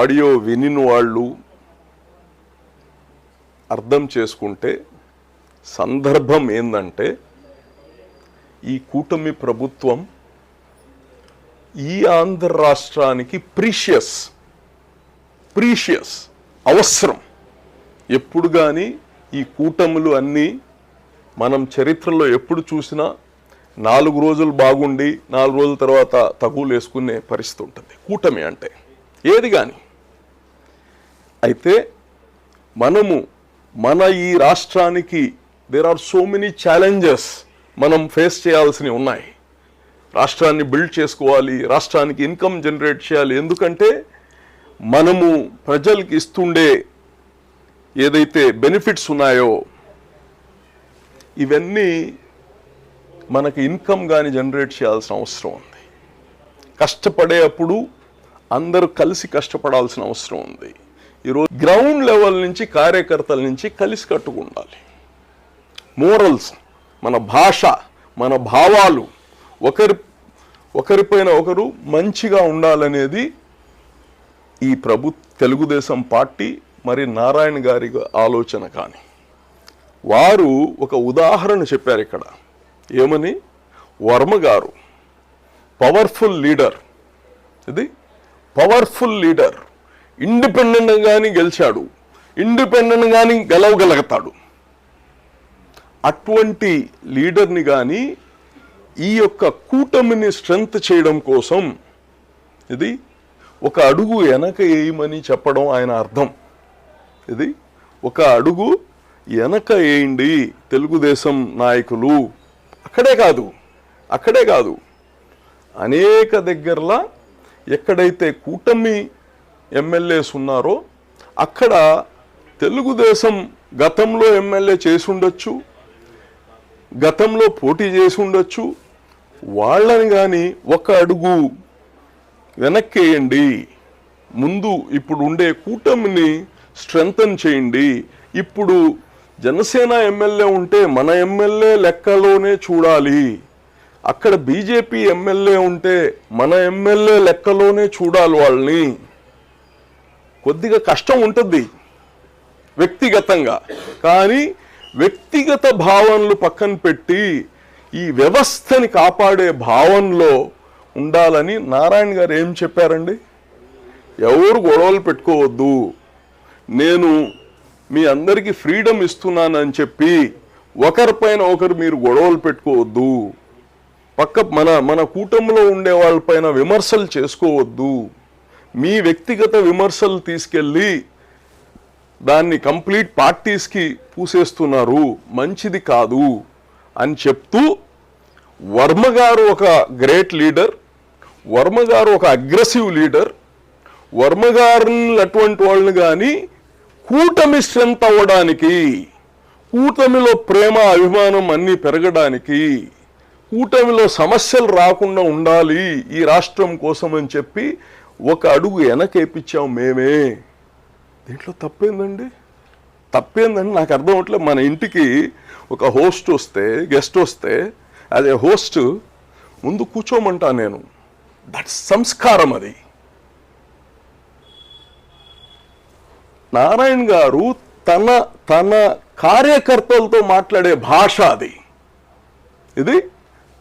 Audio వినిన వాళ్ళు అర్థం చేసుకుంటే సందర్భం ఏందంటే ఈ కూటమి ప్రభుత్వం ఈ ఆంధ్ర రాష్ట్రానికి ప్రీషియస్ ప్రీషియస్ అవసరం. ఎప్పుడు కానీ ఈ కూటములు అన్నీ మనం చరిత్రలో ఎప్పుడు చూసినా నాలుగు రోజులు బాగుండి నాలుగు రోజుల తర్వాత తగులు వేసుకునే పరిస్థితి ఉంటుంది. కూటమి అంటే ఏది కానీ అయితే మనము మన ఈ రాష్ట్రానికి there are so many challenges మనం ఫేస్ చేయాల్సినవి ఉన్నాయి. రాష్ట్రాన్ని బిల్డ్ చేసుకోవాలి రాష్ట్రానికి ఇన్కమ్ జనరేట్ చేయాలి. ఎందుకంటే మనము ప్రజలకి ఇస్తుండే ఏదైతే బెనిఫిట్స్ ఉన్నాయో ఇవన్నీ మనకి ఇన్కమ్ కానీ జనరేట్ చేయాల్సిన అవసరం ఉంది. కష్టపడే అప్పుడు అందరూ కలిసి కష్టపడాల్సిన అవసరం ఉంది. ఈరోజు గ్రౌండ్ లెవెల్ నుంచి కార్యకర్తల నుంచి కలిసి కట్టుకుండాలి. మోరల్స్ మన భాష మన భావాలు ఒకరి ఒకరిపైన ఒకరు మంచిగా ఉండాలనేది ఈ ప్రభు తెలుగుదేశం పార్టీ మరి నారాయణ గారి ఆలోచన కానీ. వారు ఒక ఉదాహరణ చెప్పారు ఇక్కడ. ఏమని? వర్మ గారు పవర్ఫుల్ లీడర్ ఇది పవర్ఫుల్ లీడర్ ఇండిపెండెంట్గాని గెలిచాడు. ఇండిపెండెంట్గాని గెలవగలుగుతాడు. అటువంటి లీడర్ని కానీ ఈ యొక్క కూటమిని స్ట్రెంగ్త్ చేయడం కోసం ఇది ఒక అడుగు వెనక వేయమని చెప్పడం ఆయన అర్థం. ఇది ఒక అడుగు వెనక వేయండి తెలుగుదేశం నాయకులు. అక్కడే కాదు అక్కడే కాదు. అనేక దగ్గరలా ఎక్కడైతే కూటమి ఎమ్మెల్యేస్ ఉన్నారో అక్కడ తెలుగుదేశం గతంలో ఎమ్మెల్యే చేసి ఉండొచ్చు గతంలో పోటీ చేసి ఉండొచ్చు వాళ్ళని కానీ ఒక అడుగు వెనక్కేయండి ముందు ఇప్పుడు ఉండే కూటమిని స్ట్రెంగ్తన్ చేయండి. ఇప్పుడు జనసేన ఎమ్మెల్యే ఉంటే మన ఎమ్మెల్యే లెక్కలోనే చూడాలి. అక్కడ బీజేపీ ఎమ్మెల్యే ఉంటే మన ఎమ్మెల్యే లెక్కలోనే చూడాలి వాళ్ళని. కొద్దిగా కష్టం ఉంటుంది వ్యక్తిగతంగా. కానీ వ్యక్తిగత భావనలు పక్కన పెట్టి ఈ వ్యవస్థని కాపాడే భావనలో ఉండాలని నారాయణ గారు ఏం చెప్పారండి? ఎవరు గొడవలు పెట్టుకోవద్దు. నేను మీ అందరికీ ఫ్రీడమ్ ఇస్తున్నానని చెప్పి ఒకరిపైన ఒకరు మీరు గొడవలు పెట్టుకోవద్దు. పక్క మన మన కూటమిలో ఉండే వాళ్ళపైన విమర్శలు చేసుకోవద్దు. మీ వ్యక్తిగత విమర్శలు తీసుకెళ్ళి దాన్ని కంప్లీట్ పార్టీస్కి పూసేస్తున్నారు. మంచిది కాదు అని చెప్తూ వర్మ గారు ఒక గ్రేట్ లీడర్ వర్మ గారు ఒక అగ్రెసివ్ లీడర్ వర్మ గారిని అటువంటి వాళ్ళని కానీ కూటమి స్ట్రెంత్ అవ్వడానికి కూటమిలో ప్రేమ అభిమానం అన్నీ పెరగడానికి కూటమిలో సమస్యలు రాకుండా ఉండాలి ఈ రాష్ట్రం కోసం అని చెప్పి ఒక అడుగు వెనకేపించాం మేమే. దీంట్లో తప్పేందండి? తప్పేందండి నాకు అర్థం అవట్లేదు. మన ఇంటికి ఒక హోస్ట్ వస్తే గెస్ట్ వస్తే అదే హోస్ట్ ముందు కూర్చోమంటా నేను. దట్ సంస్కారం అది. నారాయణ గారు తన తన కార్యకర్తలతో మాట్లాడే భాష అది. ఇది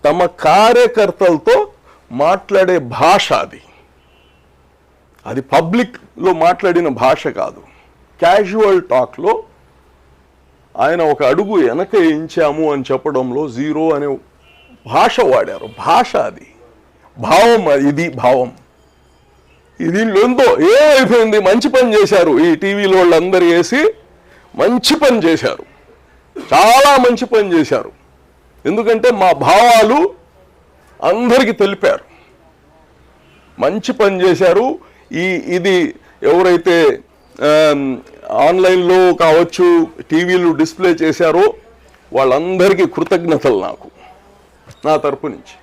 తమ కార్యకర్తలతో మాట్లాడే భాష అది. అది పబ్లిక్లో మాట్లాడిన భాష కాదు. క్యాజువల్ టాక్లో ఆయన ఒక అడుగు వెనక వేయించాము అని చెప్పడంలో జీరో అనే భాష వాడారు. భాష అది. భావం అది, ఇది భావం. ఇది ఎంతో ఏమైపోయింది? మంచి పని చేశారు. ఈ టీవీలో వాళ్ళందరూ వేసి మంచి పని చేశారు. చాలా మంచి పని చేశారు. ఎందుకంటే మా భావాలు అందరికీ తెలిపారు. మంచి పని చేశారు. ఈ ఇది ఎవరైతే ఆన్లైన్లో కావచ్చు టీవీలు డిస్ప్లే చేశారో వాళ్ళందరికీ కృతజ్ఞతలు నాకు నా తరపు నుంచి.